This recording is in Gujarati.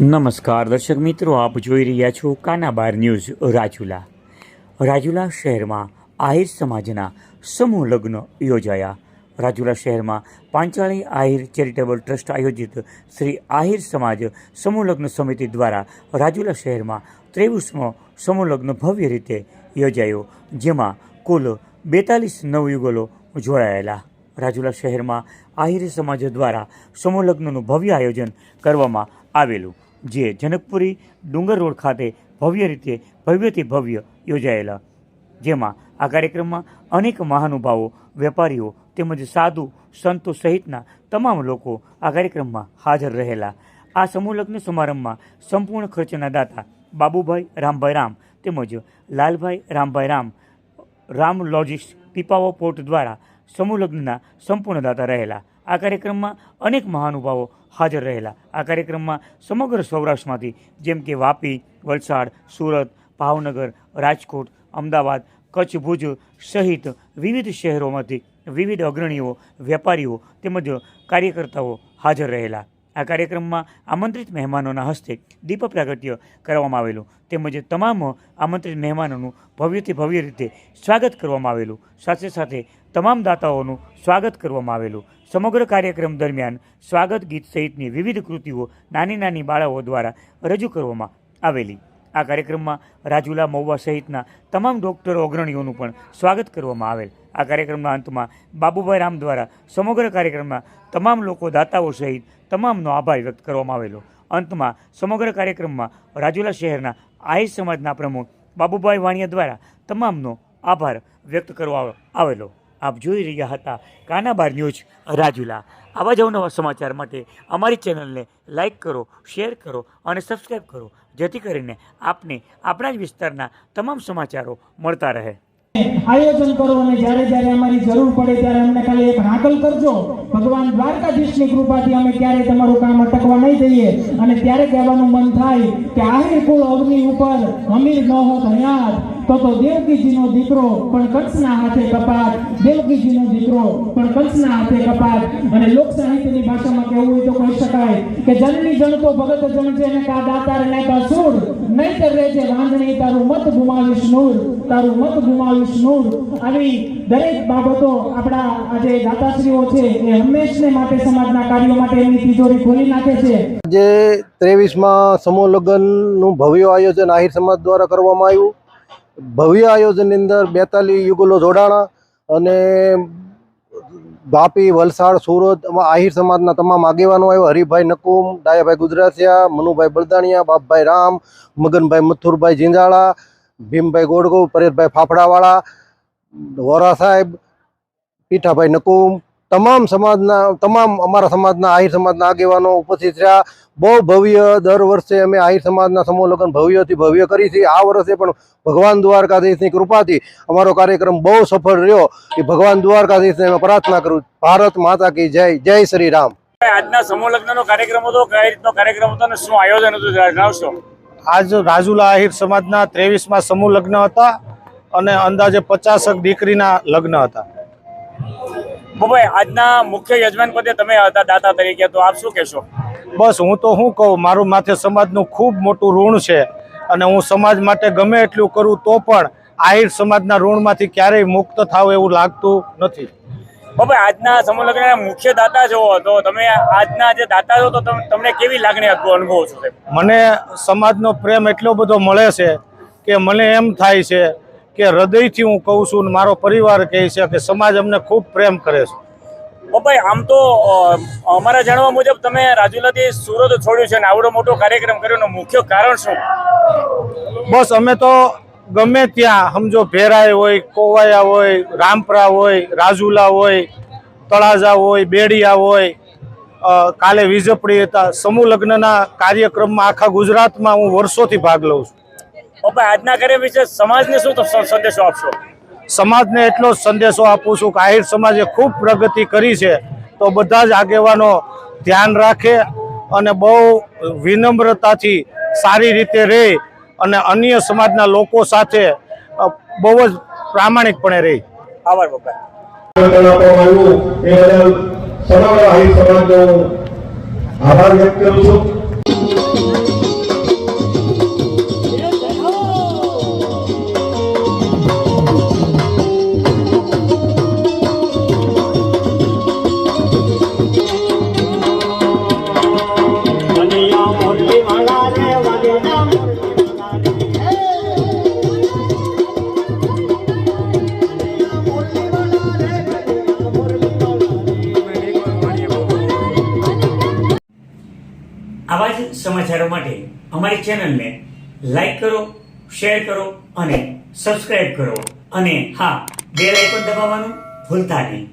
નમસ્કાર, દર્શક મિત્રો, આપ જોઈ રહ્યા છો કાનાબાર ન્યૂઝ રાજુલા. રાજુલા શહેરમાં આહિર સમાજના સમૂહ લગ્ન યોજાયા. રાજુલા શહેરમાં પાંચાળી આહિર ચેરિટેબલ ટ્રસ્ટ આયોજિત શ્રી આહિર સમાજ સમૂહ લગ્ન સમિતિ દ્વારા રાજુલા શહેરમાં ત્રેવીસમો સમૂહ લગ્ન ભવ્ય રીતે યોજાયો, જેમાં કુલ બેતાલીસ નવયુગલો જોડાયેલા. રાજુલા શહેરમાં આહિર સમાજ દ્વારા સમૂહ લગ્નનું ભવ્ય આયોજન કરવામાં આવેલું. જે જનકપુરી ડુંગર રોડ ખાતે ભવ્ય રીતે ભવ્યથી ભવ્ય યોજાયેલા. જેમાં આ કાર્યક્રમમાં અનેક મહાનુભાવો, વેપારીઓ તેમજ સાધુ સંતો સહિતના તમામ લોકો આ કાર્યક્રમમાં હાજર રહેલા. આ સમૂહલગ્ન સમારંભમાં સંપૂર્ણ ખર્ચના દાતા બાબુભાઈ રામભાઈ રામ તેમજ લાલભાઈ રામભાઈ રામ રામ લોજિસ્ટ પીપાવો પોર્ટ દ્વારા સમૂહલગ્નના સંપૂર્ણ દાતા રહેલા. આ કાર્યક્રમમાં અનેક મહાનુભાવો હાજર રહેલા. આ કાર્યક્રમમાં સમગ્ર સૌરાષ્ટ્રમાંથી જેમ કે વાપી, વલસાડ, સુરત, ભાવનગર, રાજકોટ, અમદાવાદ, કચ્છ, ભુજ સહિત વિવિધ શહેરોમાંથી વિવિધ અગ્રણીઓ, વેપારીઓ તેમજ કાર્યકર્તાઓ હાજર રહેલા. આ કાર્યક્રમમાં આમંત્રિત મહેમાનોના હસ્તે દીપ પ્રાગટ્ય કરવામાં આવેલું. તેમજ તમામ આમંત્રિત મહેમાનોનું ભવ્યથી ભવ્ય રીતે સ્વાગત કરવામાં આવેલું. સાથે સાથે તમામ દાતાઓનું સ્વાગત કરવામાં આવેલું. સમગ્ર કાર્યક્રમ દરમિયાન સ્વાગત ગીત સહિતની વિવિધ કૃતિઓ નાની નાની બાળાઓ દ્વારા રજૂ કરવામાં આવેલી. આ કાર્યક્રમમાં રાજુલા મહુવા સહિતના તમામ ડોક્ટરો, અગ્રણીઓનું પણ સ્વાગત કરવામાં આવેલ. આ કાર્યક્રમના અંતમાં બાબુભાઈ રામ દ્વારા સમગ્ર કાર્યક્રમમાં તમામ લોકો દાતાઓ સહિત તમામનો આભાર વ્યક્ત કરવામાં આવેલો. અંતમાં સમગ્ર કાર્યક્રમમાં રાજુલા શહેરના આહિર સમાજના પ્રમુખ બાબુભાઈ વાણિયા દ્વારા તમામનો આભાર વ્યક્ત કરવા આવેલો. આપ જોઈ રહ્યા હતા કાનાબાર ન્યૂઝ રાજુલા. આવા જ અવનવા સમાચાર માટે અમારી ચેનલને લાઈક કરો, શેર કરો અને સબસ્ક્રાઈબ કરો, જેથી કરીને આપને આપણા જ વિસ્તારના તમામ સમાચારો મળતા રહે. આયોજન કરો અને જ્યારે જ્યારે અમારી જરૂર પડે ત્યારે અમને ખાલી એક હાકલ કરજો. ભગવાન દ્વારકાધીશની કૃપાથી અમે ક્યારે તમારું કામ અટકવા નહીં જઈએ. અને ત્યારે કહેવાનું મન થાય કે આહિર કુળ અગ્નિ ઉપર અમીર ન હોત હયાત તો તો દેવકીજીનો દીકરો પણ કંસના હાથે કપાત. દેવકીજીનો દીકરો પણ કંસના હાથે કપાત. અને લોક સાહિત્યની ભાષામાં કહેવું હોય તો કહી શકાય કે જનની જણ તો ભગત જણ છે ને કા દાતાર ને કા સૂર. નહીતર રહેજે વાંધણી, તારું મત ગુમાવીશ નૂર. તારું મત ગુમાવીશ નૂર. આવી દરેક બાબતો આપણા આજે દાતાશ્રીઓ છે એ હંમેશને માટે સમાજના કાર્યો માટે એમની તિજોરી ખોલી નાખે છે. આજે ત્રેવીસમાં સમૂહ લગ્નનું ભવ્ય આયોજન આહિર સમાજ દ્વારા કરવામાં આવ્યું. ભવ્ય આયોજનની અંદર બેતાલીસ યુગલો જોડાણા અને વાપી વલસાડ, સુરત આહિર સમાજના તમામ આગેવાનો આવ્યા. હરિભાઈ નકુમ, ડાયાભાઈ ગુજરાસિયા, મનુભાઈ બળદાણિયા, બાપભાઈ રામ, મગનભાઈ મથુરભાઈ જીંજાળા ભીમભાઈ ગોડગો પરેશભાઈ ફાફડાવાળા, વોરા સાહેબ, પીઠાભાઈ નકુમ તમામ સમાજના તમામ અમારા સમાજના આહિર સમાજના આગેવાનો ઉપસ્થિત રહ્યા. બહુ ભવ્ય દર વર્ષે અમે આહિર સમાજના સમૂહ લગ્ન ભવ્યથી ભવ્ય કરી છે. આ વર્ષે પણ ભગવાન દ્વારકાધીશની કૃપાથી અમારો કાર્યક્રમ બહુ સફળ રહ્યો. એ ભગવાન દ્વારકાધીશને અમે પ્રાર્થના કરું ભારત માતા કી જય. જય શ્રી રામ. આજના સમૂહ લગ્નનો કાર્યક્રમ હતો કઈ રીતનો કાર્યક્રમ હતો અને શું આયોજન હતું? જણાવશો. આજ રાજુલા આહિર સમાજના ત્રેવીસમાં સમૂહ લગ્ન હતા અને અંદાજે પચાસક દીકરીના લગ્ન હતા. બાબાઈ આજના મુખ્ય યજમાન પદે તમે હતા દાતા તરીકે તો આપ શું કહેશો બસ હું તો શું કહું મારું માથે સમાજનું ખૂબ મોટું ઋણ છે અને હું સમાજ માટે ગમે એટલું કરું તો પણ આહિર સમાજના ઋણમાંથી ક્યારેય મુક્ત થાવ એવું લાગતું નથી બાબાઈ આજના સમૂહ મુખ્ય દાતા જો તો તમે આજના જે દાતા છો તો તમ- તમને કેવી લાગણી અનુભવો છો? મને સમાજનો પ્રેમ એટલો બધો મળે છે કે મને એમ થાય છે કે હૃદયથી હું કહું છું ને મારો પરિવાર કહે છે કે સમાજ અમને ખૂબ પ્રેમ કરે છે. બાબાઈ આમ તો અમારા જાણવા મુજબ તમે રાજુલાથી સુરત છોડ્યું છે અને આવડો મોટો કાર્યક્રમ કર્યો મુખ્ય કારણ શું? બસ અમે તો ગમે ત્યાં સમજો ભેરાય હોય કોવાયા હોય રામપરા હોય રાજુલા હોય તળાજા હોય બેડિયા હોય કાલે વીજપડી હતા. સમૂહ લગ્નના કાર્યક્રમમાં આખા ગુજરાતમાં હું વર્ષોથી ભાગ લઉં છું. આજના કાર્ય વિશે સમાજને શું તો સંદેશો આપશો? સમાજને એટલો જ સંદેશો આપું છું કે આહિર સમાજે ખૂબ પ્રગતિ કરી છે. તો બધા જ આગેવાનો ધ્યાન રાખે અને બહુ વિનમ્રતાથી સારી રીતે રહે અને અન્ય સમાજના લોકો સાથે બહુ જ પ્રામાણિકપણે રહે આભાર એ બદલ સમગ્ર આહિર સમાજનો આભાર વ્યક્ત કરું છું. સમાચારો માટે અમારી ચેનલને લાઈક કરો, શેર કરો અને સબસ્ક્રાઇબ કરો. અને હા બેલ આઇકોન દબાવવાનું ભૂલતા નહીં.